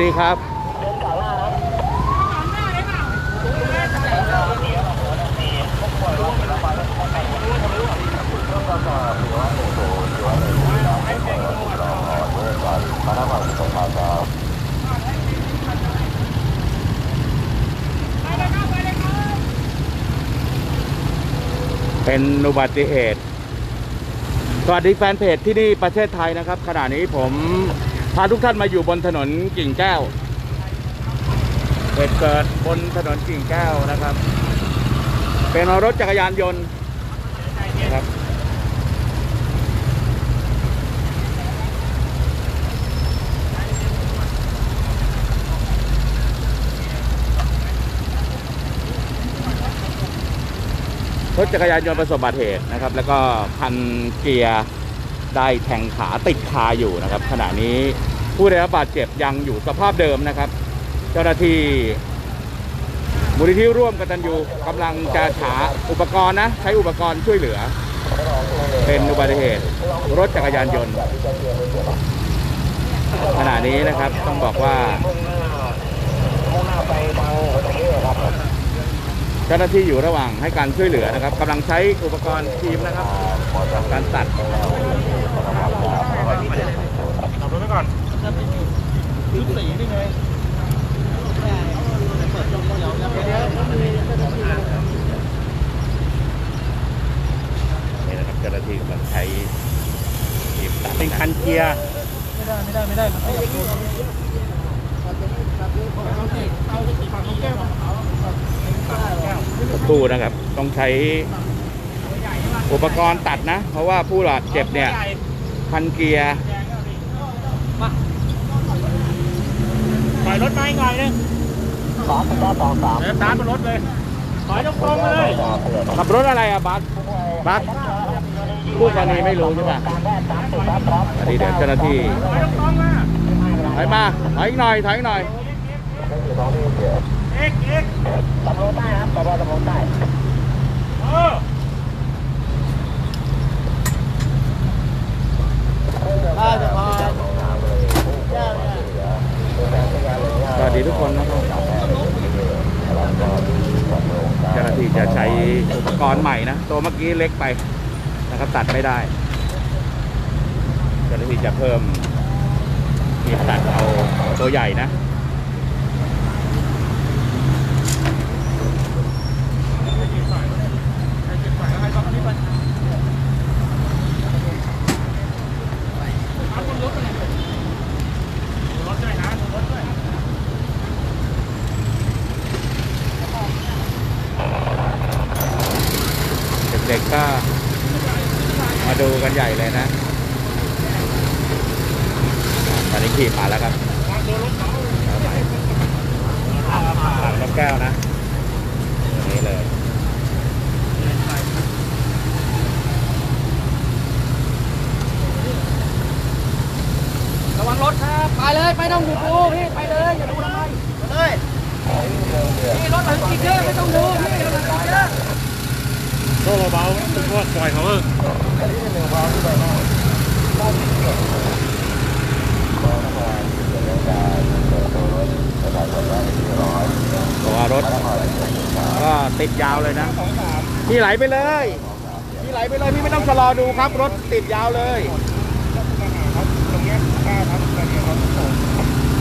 ดีครับ เป็นอุบัติเหตุ สวัสดีแฟนเพจที่นี่ประเทศไทยนะครับ ขณะนี้ผม พาทุกท่านมาอยู่บนถนนกิ่งแก้วเหตุเกิดบนถนนกิ่งแก้วนะครับ เป็นรถจักรยานยนต์นะครับรถจักรยานยนต์ประสบอุบัติเหตุนะครับ แล้วก็พันเกียร์ ได้แทงขาติดคาอยู่นะครับ ขณะนี้ผู้ได้รับบาดเจ็บยังอยู่สภาพเดิมนะครับ เจ้าหน้าที่มูลนิธิร่วมกันตันยูกำลังจะหาอุปกรณ์นะ ใช้อุปกรณ์ช่วยเหลือ เป็นอุบัติเหตุ รถจักรยานยนต์ ขณะนี้นะครับต้องบอกว่าเจ้าหน้าที่อยู่ระหว่างให้การช่วยเหลือนะครับกำลังใช้อุปกรณ์ทีมนะครับ การตัด ขับรถไปก่อนชุดสีนี่ไงนี่นะครับเจ้าหน้าที่กำลังใช้เป็นคันเกียร์ไม่ได้ไม่ได้ไม่ได้มันขยับตัวตู้นะครับ ต้องใช้อุปกรณ์ตัดนะ เพราะว่าผู้บาดเจ็บเนี่ย พันเกียร์ถอยรถมาอีกหน่อยนึงสามสามสามสามสามบนรถเลยถอยตรงๆมาเลยขับรถอะไรอะบัสบัสผู้กรณีไม่รู้ใช่ปะอันนี้เดี๋ยวเจ้าหน้าที่ถอยตรงๆมาถอยมาถอยอีกหน่อยถอยอีกหน่อยเอ็กเอ็กตำรวจใต้ครับตำรวจตำรวจใต้เออ สวัสดีทุกคนนะครับเจ้าหน้าที่จะใช้อุปกรณ์ใหม่นะ ตัวเมื่อกี้เล็กไปนะครับตัดไม่ได้เจ้าหน้าที่จะเพิ่มมีตัดเอาตัวใหญ่นะ รถด้วยนะรถด้วย เด็กๆก็มาดูกันใหญ่เลยนะ ตอนนี้ขี่มาแล้วครับหลังนก แก้วนะอย่างนี้เลยระวังรถครับ ไปเลยไม่ต้องดูดูพี่ ไปเลยอย่าดูทำไมไปเลยนี่รถถึงอีกเยอะไม่ต้องดูพี่รถถึงเยอะโซ่เบาๆตึงว่าปล่อยเขาเออ ตัวารถก็ ติดยาวเลยนะพี่ไหลไปเลยพี่ไหลไปเลยพี่ไม่ต้องชะลอดูครับ รถติดยาวเลย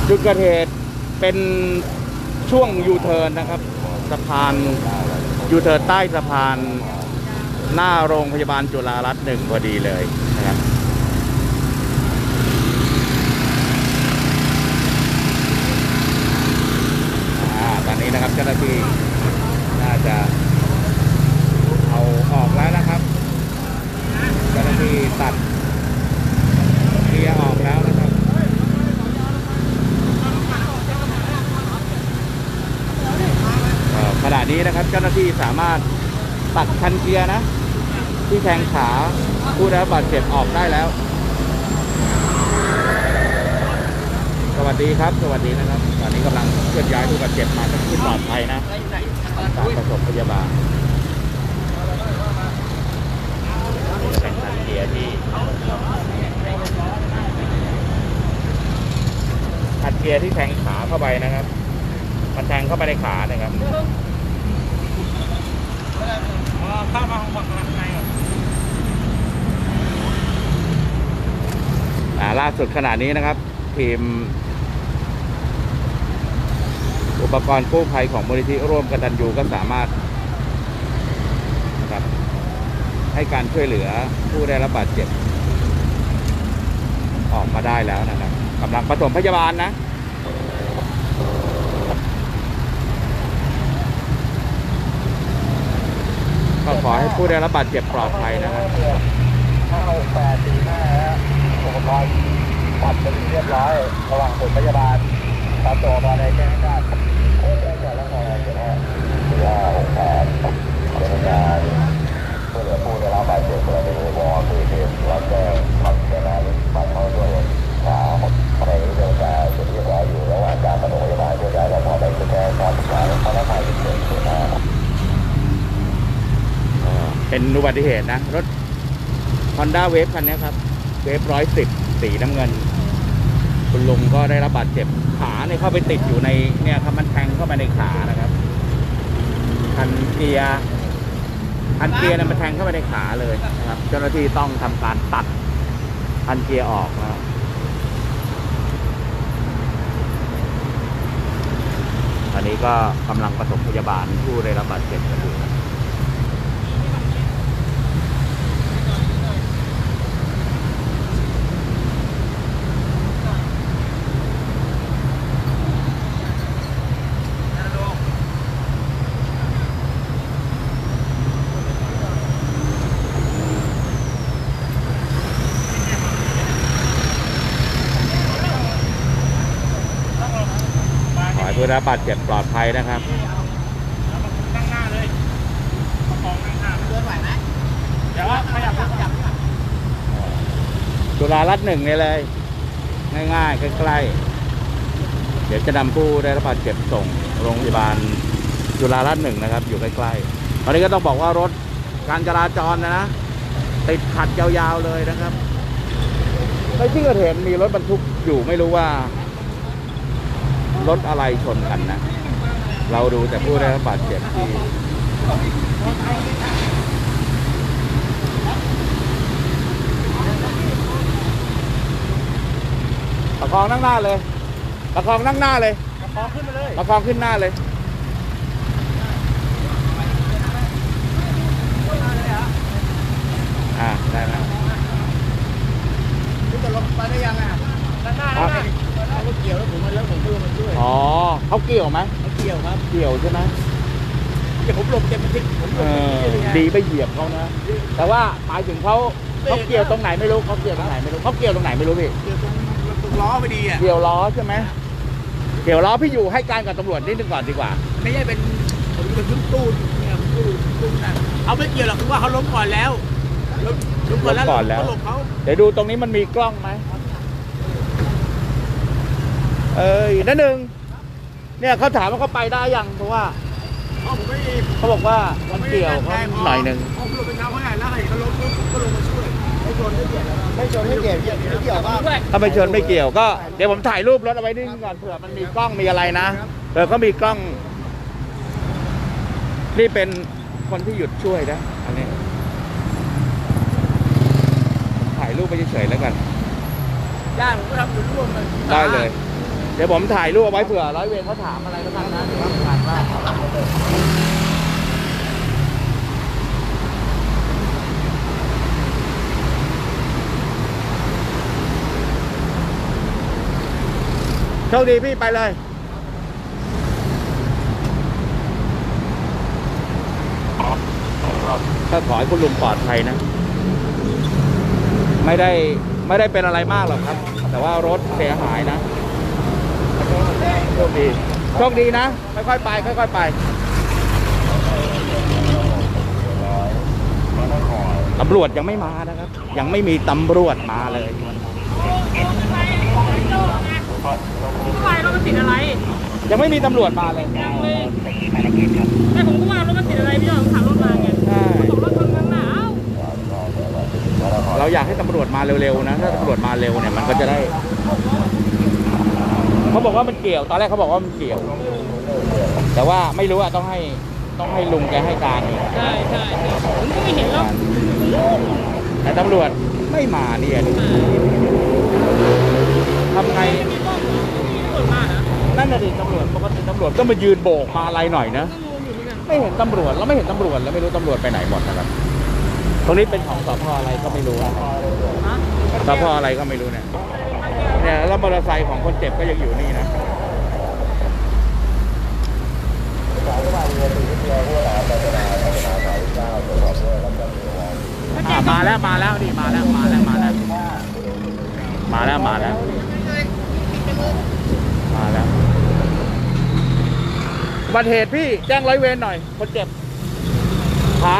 จุดเกิดเหตุเป็นช่วงยูเทิร์นนะครับสะพานยูเทิร์นใต้สะพานหน้าโรงพยาบาลจุฬารัตน์หนึ่งพอดีเลยนะครับอ่าตอนนี้นะครับเจ้าหน้าที่ จะเอาออกแล้วนะครับเจ้าหน้าที่ตัดเกียร์ออกแล้วนะครับ ขณะนี้นะครับเจ้าหน้าที่สามารถตัดคันเกียร์นะ ที่แทงขาผู้ได้รับบาดเจ็บออกได้แล้ว สวัสดีครับ สวัสดีนะครับ ตอนนี้กำลังเคลื่อนย้ายผู้บาดเจ็บมาที่ปลอดภัยนะ การประสบพยาบาลนี่เป็นคันเกียร์ที่คันเกียร์ที่แทงขาเข้าไปนะครับมันแทงเข้าไปในขานะครับข้ามาข้างในล่าสุดขณะนี้นะครับ ทีม อุปกรณ์กู้ภัยของมูลนิธิร่วมกันดันยูก็สามารถนะครับให้การช่วยเหลือผู้ได้รับบาดเจ็บ ออกมาได้แล้วนะครับกำลังปฐมพยาบาลนะก็ขอให้ผู้ได้รับบาดเจ็บปลอดภัยนะครับห้าหกแปดสี่ห้าอุปกรณ์ปัดเป็นเรียบร้อย ระหว่างผลพยาบาลตัดตัวมาในแก้ได้ ชอบส่วนหน้าเป็นอุบัติเหตุนะ รถ Honda Wave คันนี้ครับ เวฟร้อยสิบสีน้ำเงิน คุณลุงก็ได้รับบาดเจ็บขาเนี่ยเข้าไปติดอยู่ในเนี่ยครับมันแทงเข้าไปในขานะครับคันเกียร์คันเกียร์เนี่ยมันแทงเข้าไปในขาเลยนะครับ เจ้าหน้าที่ต้องทำการตัดคันเกียร์ออกนะครับตอนนี้ก็กำลังปฐมพยาบาลผู้ได้รับบาดเจ็บกันอยู่ ผู้ได้รับบาดเจ็บปลอดภัยนะครับตั้งหน้าเลยประคองตั้งหน้าเดินไหวไหมเดี๋ยวขยับขยับจุฬารัตน์หนึ่งนี่เลย ง่ายๆใกล้ๆเดี๋ยวจะนำผู้ได้รับบาดเจ็บส่งโรงพยาบาลจุฬารัตน์หนึ่งนะครับ อยู่ใกล้ๆตอนนี้ก็ต้องบอกว่ารถการจราจรนะนะติดขัดยาวๆเลยนะครับในที่เกิดเหตุมีรถบรรทุกอยู่ไม่รู้ว่า รถอะไรชนกันนะ เราดูแต่ผู้ได้รับบาดเจ็บที่ประคองนั่งหน้าเลยประคองนั่งหน้าเลยประคองขึ้นไปเลยประคองขึ้นหน้าเลยอ่าได้แล้วคุณจะลงไปได้ยังอะด้านหน้าครัด้าบนหน้า เขาเกี่ยวแล้วผมมาแล้วผมก็ลงมาช่วยอ๋อเขาเกี่ยวไหมเขาเกี่ยวครับเกี่ยวใช่ไหมเดี๋ยวผมหลบเต็มที่ผมหลเอบเต็มอที่เลยไงดีไปเหยียบเขานะ แต่ว่าหมายถึงเขาเขาเกี่ยวตรงไหนไม่รู้เขาเกี่ยวตรงไหนไม่รู้เขาเกี่ยวตรงไหนไม่รู้พี่เกี่ยวตรงตรงล้อพอดีอะเกี่ยวล้อใช่ไหมเกี่ยวล้อพี่อยู่ให้การกับตำรวจนิดนึงก่อนดีกว่า ไม่ใช่เป็นผมเป็นตู้ตู้เนี่ยตู้ตู้นั่นเขาไม่เกี่ยวหรอกคือว่าเขาล้มก่อนแล้วล้มล้มก่อนแล้วล้มก่อนแล้วเขาหลบเขาเดี๋ยวดูตรงนี้มันมีกล้องไหม เอ้ยนั่นหนึ่งเนี่ยเขาถามว่าเขาไปได้ยังเพราะว่าอ๋อผมไม่เขาบอกว่ามันเกี่ยวเขาหน่อยหนึ่งผมหลบเป็นเขาเขาใหญ่แล้วเห็นเขาล้มปุ๊บผมก็ลงมาช่วยไม่ชนไม่เกี่ยวไม่ชนไม่เกี่ยวไม่เกี่ยวว่าถ้าไม่ชนไม่เกี่ยวก็เดี๋ยวผมถ่ายรูปรถเอาไว้นิดนึงก่อนเผื่อมันมีกล้องมีอะไรนะเผื่อเขามีกล้อง นี่เป็นคนที่หยุดช่วยนะอันนี้ถ่ายรูปไปเฉยๆแล้วกันญาติผมก็ทำอยู่ร่วมกันได้เลย เดี๋ยวผมถ่ายรูปเอาไว้เผื่อร้อยเวรเขาถามอะไรก็ทางนะเดี๋ยวว่าผ่านว่าโชคดีพี่ไปเลยก็ขอให้คุณลุงปลอดภัยนะ ไม่ได้ไม่ได้เป็นอะไรมากหรอกครับ แต่ว่ารถเสียหายนะ โชคดีโชคดีนะ ค่อยๆไป ค่อยๆไปตำรวจยังไม่มานะครับ ยังไม่มีตำรวจมาเลยว่ารถมันติดอะไร ยังไม่มีตำรวจมาเลยยังเลยแต่ผมก็ว่ารถมันติดอะไรพี่หน่อยผมขับรถมาไงใช่ตกรถชนกันหนาวเราอยากให้ตำรวจมาเร็วๆนะ ถ้าตำรวจมาเร็วเนี่ยมันก็จะได้ เขาบอกว่ามันเกี่ยว ตอนแรกเขาบอกว่ามันเกี่ยว แต่ว่าไม่รู้อะต้องให้ต้องให้ลุงแกให้การอีกใช่ใช่ใช่ผมก็ไม่เห็นหรอกแต่ตำรวจไม่มาเนี่ยดิทำไงมีกล้องเหรอมีตำรวจมาเหรอนั่นน่ะดิตำรวจปกติตำรวจก็มายืนโบกมาอะไรหน่อยนะก็งงอยู่เหมือนกันไม่เห็นตำรวจแล้วไม่เห็นตำรวจแล้วไม่รู้ตำรวจไปไหนหมดนะครับ ตรงนี้เป็นของสพอะไรก็ไม่รู้สพอะไรก็ไม่รู้เนี่ย เนี่ยแล้วมอเตอร์ไซค์ของคนเจ็บก็ยังอยู่นี่นะอะมาแล้วมาแล้วนี่มาแล้วมาแล้วมาแล้ว มาแล้วมาแล้ว มาแล้วอุบัติเหตุพี่แจ้งร้อยเวรหน่อย คนเจ็บขา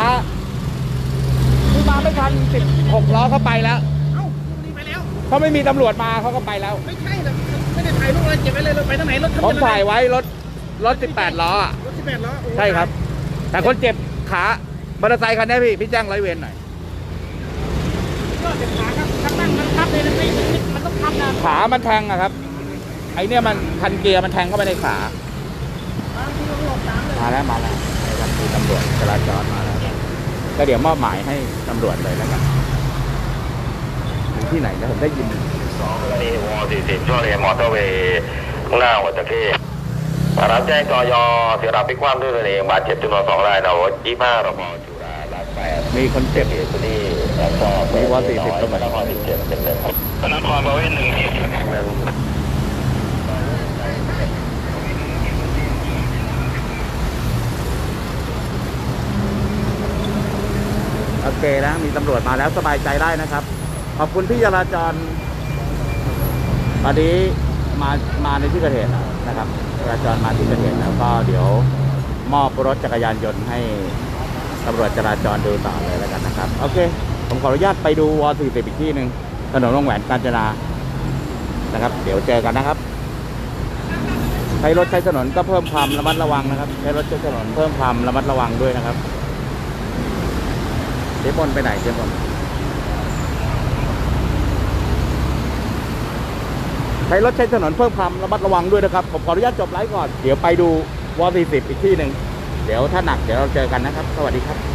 ที่มาไม่ทันสิบหกล้อเข้าไปแล้ว เอ้านี่ไปแล้ว เขาไม่มีตำรวจมาเขาก็ไปแล้ว ไม่ใช่หรอกไม่ได้ถ่ายรูปอะไรเก็บไว้เลยเราไปทางไหนรถผมถ่ายไว้รถรถ 18 ล้ออะรถสิบแปดล้อโอ้ใช่ครับ แต่คนเจ็บขามอเตอร์ไซค์คันนี้พี่พี่แจ้งร้อยเวรหน่อย ก็เจ็บขาครับข้างนั่งมันทับเลยนะไม่มันต้องทับนะขามันแทงอะครับ ไอเนี่ยมันคันเกียร์มันแทงเข้าไปในขามาแล้วมาแล้วนะครับมีตำรวจจราจรมาแล้วก็เดี๋ยวมอบหมายให้ตำรวจเลยแล้วกันอยู่ ที่ไหนนะผมได้ยินสองกรณีว40ช่วงเลนมอเตอร์เวย์ข้างหน้าหัวตะเข้รับแจ้งกยเสียรับพลิกคว่ำด้วยตนเองบาดเจ็บจำนวนสองรายนาว25รมจุฬาลักแปดมีคนเจ็บเหตุนี้แล้วก็มีวอ40ก็เหมือนนคร17เป็นเลยนครบาเวนหนึ่งหนึ่งโอเคนะ มีตำรวจมาแล้วสบายใจได้นะครับ ขอบคุณพี่จราจรตอนนี้มามาในที่เกิดเหตุนะครับจราจรมาที่เกิดเหตุแล้วก็เดี๋ยวมอบรถจักรยานยนต์ให้ตำรวจจราจรดูต่อเลยแล้วกันนะครับ โอเค ผมขออนุญาตไปดูวอสี่สิบอีกที่หนึ่งถนนวงแหวนกาญจนานะครับ เดี๋ยวเจอกันนะครับใช้รถใช้ถนนก็เพิ่มความระมัดระวังนะครับ ใช้รถใช้ถนนเพิ่มความระมัดระวังด้วยนะครับเจ๊บนไปไหนเจ๊บน ใช้รถใช้ถนนเพิ่มความระมัดระวังด้วยนะครับ ผมขออนุญาตจบไลฟ์ก่อน เดี๋ยวไปดูวอล40อีกที่หนึ่ง เดี๋ยวถ้าหนักเดี๋ยวเราเจอกันนะครับ สวัสดีครับ